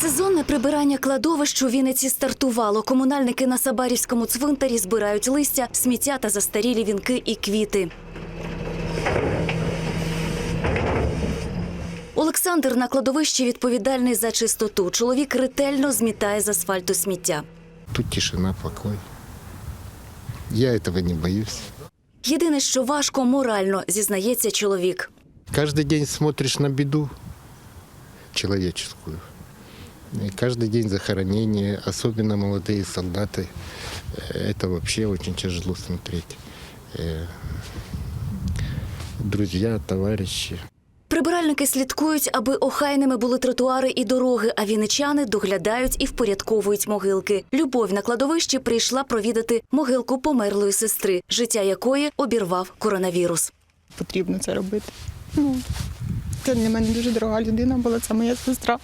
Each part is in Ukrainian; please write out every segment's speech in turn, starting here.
Сезонне прибирання кладовищ у Вінниці стартувало. Комунальники на Сабарівському цвинтарі збирають листя, сміття та застарілі вінки і квіти. Олександр на кладовищі відповідальний за чистоту. Чоловік ретельно змітає з асфальту сміття. Тут тишина, покой. Я этого не боюсь. Єдине, що важко морально, зізнається чоловік. Каждый день смотришь на беду человеческую. И каждый день захоронения, особенно молодые солдаты, э, это вообще очень тяжело смотреть. Э, Друзья, товарищи. Прибиральники слідкують, аби охайними були тротуари і дороги, а вінничани доглядають і впорядковують могилки. Любов на кладовищі прийшла провідати могилку померлої сестри, життя якої обірвав коронавірус. потрібно це робити. Ну, це для мене дуже дорога людина була, це моя сестра.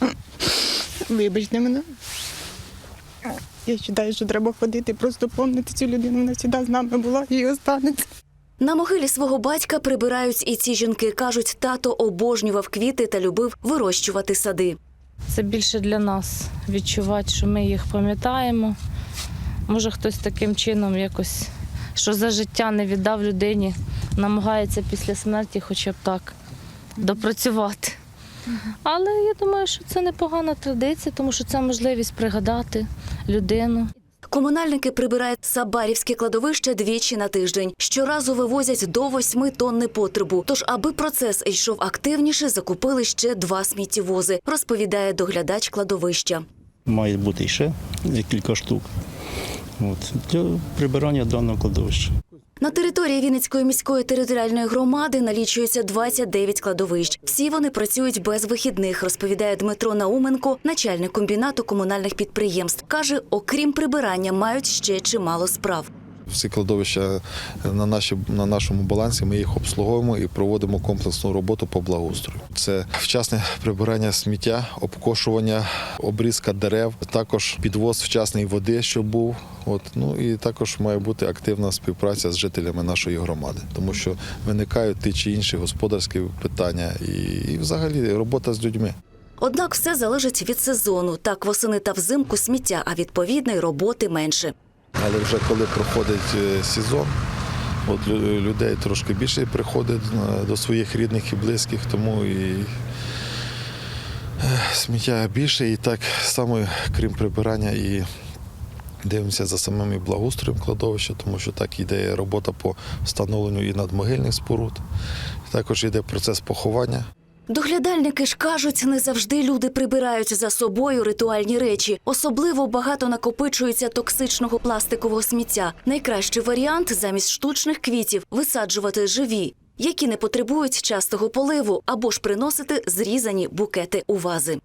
Вибачте мене. Я вважаю, що треба ходити, просто пам'ятати цю людину. Вона завжди з нами була і останеться. На могилі свого батька прибирають і ці жінки. кажуть, тато обожнював квіти та любив вирощувати сади. Це більше для нас відчувати, що ми їх пам'ятаємо. Може, хтось таким чином якось, що за життя не віддав людині, намагається після смерті хоча б так допрацювати. Але я думаю, що це непогана традиція, тому що це можливість пригадати людину. Комунальники прибирають Сабарівське кладовище двічі на тиждень. Щоразу вивозять до восьми тонн непотребу. Тож, аби процес йшов активніше, закупили ще два сміттєвози, розповідає доглядач кладовища. Має бути ще кілька штук. От, для прибирання даного кладовища. На території Вінницької міської територіальної громади налічується 29 кладовищ. Всі вони працюють без вихідних, розповідає Дмитро Науменко, начальник комбінату комунальних підприємств. Каже, окрім прибирання, мають ще чимало справ. Всі кладовища на, наші, на нашому балансі ми їх обслуговуємо і проводимо комплексну роботу по благоустрою. Це вчасне прибирання сміття, обкошування, обрізка дерев, також підвоз вчасної води, щоб був. От ну і також має бути активна співпраця з жителями нашої громади, тому що виникають ті чи інші господарські питання, і, і взагалі робота з людьми. Однак все залежить від сезону. Так восени та взимку сміття, а відповідно роботи менше. Але вже коли проходить е, сезон, от людей трошки більше приходить е, до своїх рідних і близьких, тому і е, сміття більше, і так само, крім прибирання, і дивимося за самим і благоустроєм кладовища, тому що так йде робота по встановленню і надмогильних споруд. Також йде процес поховання. Доглядальники ж кажуть, не завжди люди прибирають за собою ритуальні речі. Особливо багато накопичується токсичного пластикового сміття. Найкращий варіант замість штучних квітів висаджувати живі, які не потребують частого поливу, або ж приносити зрізані букети у вази.